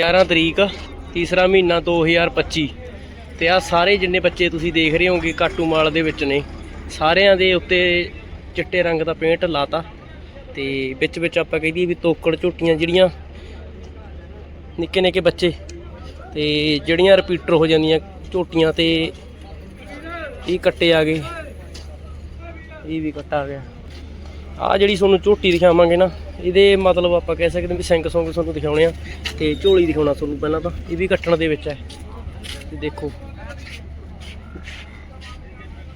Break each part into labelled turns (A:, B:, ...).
A: 11 ਤਰੀਕ, ਤੀਸਰਾ ਮਹੀਨਾ 2025 ਤੇ ਆ ਸਾਰੇ ਜਿੰਨੇ ਬੱਚੇ ਤੁਸੀਂ ਦੇਖ ਰਹੇ ਹੋਗੇ ਕਾਟੂ ਮਾਲ ਦੇ ਵਿੱਚ ਨੇ, ਸਾਰਿਆਂ ਦੇ ਉੱਤੇ ਚਿੱਟੇ ਰੰਗ ਦਾ ਪੇਂਟ ਲਾਤਾ। ਤੇ ਵਿੱਚ ਵਿੱਚ ਆਪਾਂ ਕਹਦੀ ਵੀ ਤੋਕੜ ਝੋਟੀਆਂ ਜਿਹੜੀਆਂ ਨਿੱਕੇ ਨਿੱਕੇ ਬੱਚੇ, ਤੇ ਜਿਹੜੀਆਂ ਰਿਪੀਟਰ ਹੋ ਜਾਂਦੀਆਂ ਝੋਟੀਆਂ ਤੇ, ਇਹ ਕੱਟੇ ਆ ਗਏ। ਇਹ ਵੀ ਕੱਟਾ ਗਿਆ। ਆ ਜਿਹੜੀ ਤੁਹਾਨੂੰ ਝੋਟੀ ਦਿਖਾਵਾਂਗੇ ਨਾ ਇਹਦੇ ਮਤਲਬ ਆਪਾਂ ਕਹਿ ਸਕਦੇ ਵੀ ਸਿੰਗ ਸੌਂਗ ਤੁਹਾਨੂੰ ਦਿਖਾਉਣੇ ਆ ਤੇ ਝੋਲੀ ਦਿਖਾਉਣਾ ਤੁਹਾਨੂੰ ਪਹਿਲਾਂ ਤਾਂ ਇਹ ਵੀ ਕੱਟਣ ਦੇ ਵਿੱਚ ਹੈ। ਤੇ ਦੇਖੋ।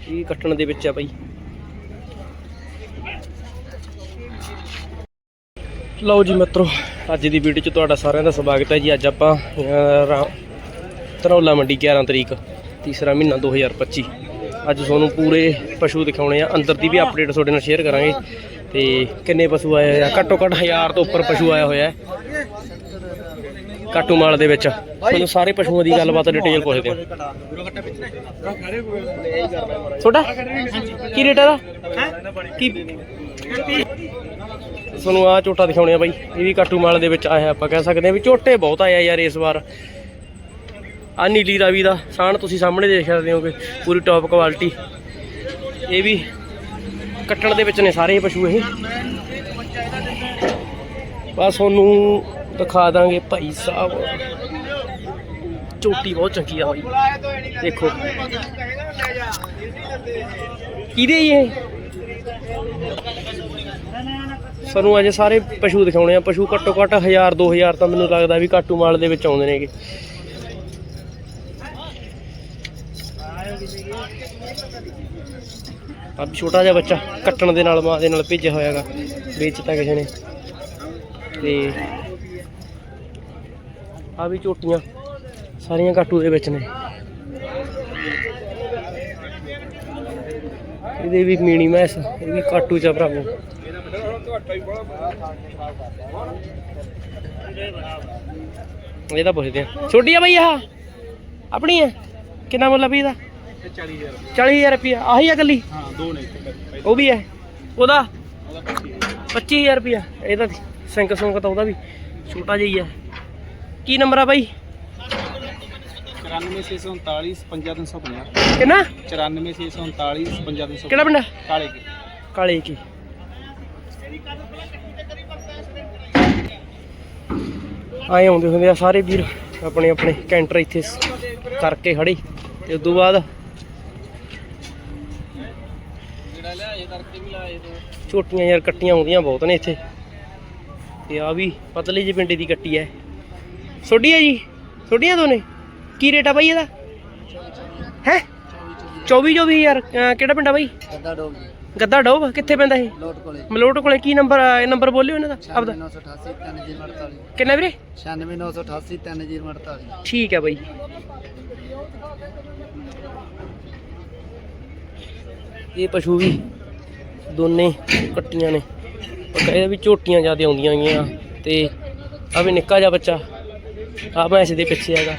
A: ਇਹ ਕੱਟਣ ਦੇ ਵਿੱਚ ਹੈ ਬਾਈ। ਲਓ ਜੀ ਮਿੱਤਰੋ ਅੱਜ ਦੀ ਵੀਡੀਓ 'ਚ ਤੁਹਾਡਾ ਸਾਰਿਆਂ ਦਾ ਸਵਾਗਤ ਹੈ ਜੀ। ਅੱਜ ਆਪਾਂ ਅਹ, ਧਰੌਲਾ ਮੰਡੀ 11 ਤਰੀਕ ਤੀਸਰਾ ਮਹੀਨਾ 2025 ਅੱਜ ਤੁਹਾਨੂੰ ਪੂਰੇ ਪਸ਼ੂ ਦਿਖਾਉਣੇ ਆ। ਅੰਦਰ ਦੀ ਵੀ ਅਪਡੇਟ ਤੁਹਾਡੇ ਨਾਲ ਸ਼ੇਅਰ ਕਰਾਂਗੇ। ਤੇ ਕਿੰਨੇ ਪਸ਼ੂ ਆਏ ਹੋਏ ਆ? ਘੱਟੋ ਘੱਟ 1000 ਤੋਂ ਉੱਪਰ ਪਸ਼ੂ ਆਇਆ ਹੋਇਆ ਹੈ। ਕਾਟੂ ਮਾਲ ਦੇ ਵਿੱਚ। ਤੁਹਾਨੂੰ ਸਾਰੇ ਪਸ਼ੂਆਂ ਦੀ ਗੱਲਬਾਤ ਡਿਟੇਲ ਪੁੱਛਦੇ ਹਾਂ। ਤੁਹਾਡਾ? ਕੀ ਰੇਟ ਹੈ ਕੀ? ਤੁਹਾਨੂੰ ਆ ਝੋਟਾ ਦਿਖਾਉਣੇ ਆ ਬਾਈ। ਇਹ ਵੀ ਕਾਟੂ ਮਾਲ ਦੇ ਵਿੱਚ ਆਇਆ, ਆਪਾਂ ਕਹਿ ਸਕਦੇ ਆ ਵੀ ਝੋਟੇ ਬਹੁਤ ਆਏ ਆ ਯਾਰ ਇਸ ਵਾਰ। ਆ ਨੀਲੀ ਰਾਵੀ ਦਾ ਸਾਣ ਤੁਸੀਂ ਸਾਹਮਣੇ ਦੇਖ ਸਕਦੇ ਹੋਗੇ, ਪੂਰੀ ਟੌਪ ਕੁਆਲਿਟੀ ਇਹ ਵੀ ਕੱਟਣ ਦੇ ਵਿੱਚ ਨੇ ਸਾਰੇ ਪਸ਼ੂ ਇਹ। ਬਸ ਤੁਹਾਨੂੰ ਦਿਖਾ ਦਾਂਗੇ ਭਾਈ ਸਾਹਿਬ। ਝੋਟੀ ਬਹੁਤ ਚੰਗੀ ਆ ਬਾਈ ਦੇਖੋ। ਕਿਹਦੇ ਇਹ? ਸਾਨੂੰ ਅਜੇ ਸਾਰੇ ਪਸ਼ੂ ਦਿਖਾਉਣੇ ਆ। ਪਸ਼ੂ ਘੱਟੋ ਘੱਟ 1000 2000 ਤਾਂ ਮੈਨੂੰ ਲੱਗਦਾ ਵੀ ਕਾਟੂ ਮਾਲ ਦੇ ਵਿੱਚ ਆਉਂਦੇ ਨੇਗੇ। ਆ ਛੋਟਾ ਜਿਹਾ ਬੱਚਾ ਕੱਟਣ ਦੇ ਨਾਲ ਮਾਂ ਦੇ ਨਾਲ ਭੇਜਿਆ ਹੋਇਆਗਾ, ਵੇਚਤਾ ਕਿਸੇ ਨੇ। ਤੇ ਆ ਵੀ ਝੋਟੀਆਂ ਸਾਰੀਆਂ ਕਾਟੂ ਦੇ ਵਿੱਚ ਨੇ। ਇਹਦੇ ਵੀ ਮੀਣੀ ਮੈਸ, ਇਹ ਵੀ ਕਾਟੂ ਚ ਆ ਭਰਾਵੋ। ਇਹ ਤਾਂ ਪੁੱਛਦੇ ਆ। ਛੋਟੀ ਆ ਬਈ ਆਹ? ਆਪਣੀ ਹੈ ਕਿੰਨਾ ਮੁੱਲ ਆ ਵੀ ਇਹਦਾ?
B: 40000
A: 40000 ਰੁਪਿਆ ਆਹੀ ਆ ਗੱਲੀ
B: ਹਾਂ ਦੋ ਨੇ
A: ਉਹ ਵੀ ਹੈ। ਉਹਦਾ? 25000 ਰੁਪਿਆ ਇਹਦਾ ਸਿੰਕ ਸੁੰਕ ਤਾਂ ਉਹਦਾ ਵੀ ਛੋਟਾ ਜਿਹਾ ਹੀ ਹੈ ਕੀ ਨੰਬਰ ਆ ਬਾਈ?
B: 94639 5350
A: ਕਿੰਨਾ?
B: 94639 5350
A: ਕਿਹੜਾ ਪਿੰਡ?
B: ਕਾਲੇ ਕੀ।
A: ਕਾਲੇ ਕੀ। ਆਏ ਆਉਂਦੇ ਹੁੰਦੇ ਆ ਸਾਰੇ ਵੀਰ ਆਪਣੇ ਆਪਣੇ ਕੈਂਟਰ ਇੱਥੇ ਕਰਕੇ ਖੜੇ। ਤੇ ਉਦੋਂ ਬਾਅਦ
B: ਜਿਹੜਾ ਲਿਆ ਇਹ ਕਰਕੇ ਵੀ ਲਾਏ ਦੋ
A: ਛੋਟੀਆਂ ਯਾਰ ਕੱਟੀਆਂ ਆਉਂਦੀਆਂ ਬਹੁਤ ਨੇ ਇੱਥੇ। ਤੇ ਆ ਵੀ ਪਤਲੀ ਜਿਹੀ ਪਿੰਡੇ ਦੀ ਕੱਟੀ ਐ। ਛੋਟੀ ਹੈ ਜੀ? ਛੋਟੀਆਂ ਦੋਨੇ? ਕੀ ਰੇਟ ਆ ਬਾਈ ਇਹਦਾ? ਹੈ? 24 24 ਯਾਰ ਕਿਹੜਾ ਪਿੰਡ ਆ ਬਾਈ?
B: ਕੱਦਾ ਡੋਗੀ
A: ਗੱਦਾ ਡੋਬ ਕਿੱਥੇ ਪੈਂਦਾ ਇਹ?
B: ਲੋਟ ਕੋਲੇ।
A: ਮਲੋਟ ਕੋਲੇ ਕੀ ਨੰਬਰ ਇਹ ਨੰਬਰ ਬੋਲਿਓ ਇਹਨਾਂ ਦਾ ਆਪਦਾ।
B: 988 3048
A: ਕਿੰਨਾ ਵੀਰੇ?
B: 96988 3048
A: ਠੀਕ ਹੈ ਬਾਈ। ਇਹ ਪਸ਼ੂ ਵੀ ਦੋਨੇ ਕੱਟੀਆਂ ਨੇ। ਇਹਦੇ ਕਹਿੰਦੇ ਵੀ ਝੋਟੀਆਂ ਜ਼ਿਆਦਾ ਆਉਂਦੀਆਂ ਗਈਆਂ ਤੇ ਆ ਵੀ ਨਿੱਕਾ ਜਿਹਾ ਬੱਚਾ। ਆ ਭੈਂਸ ਦੇ ਪਿੱਛੇ ਹੈਗਾ।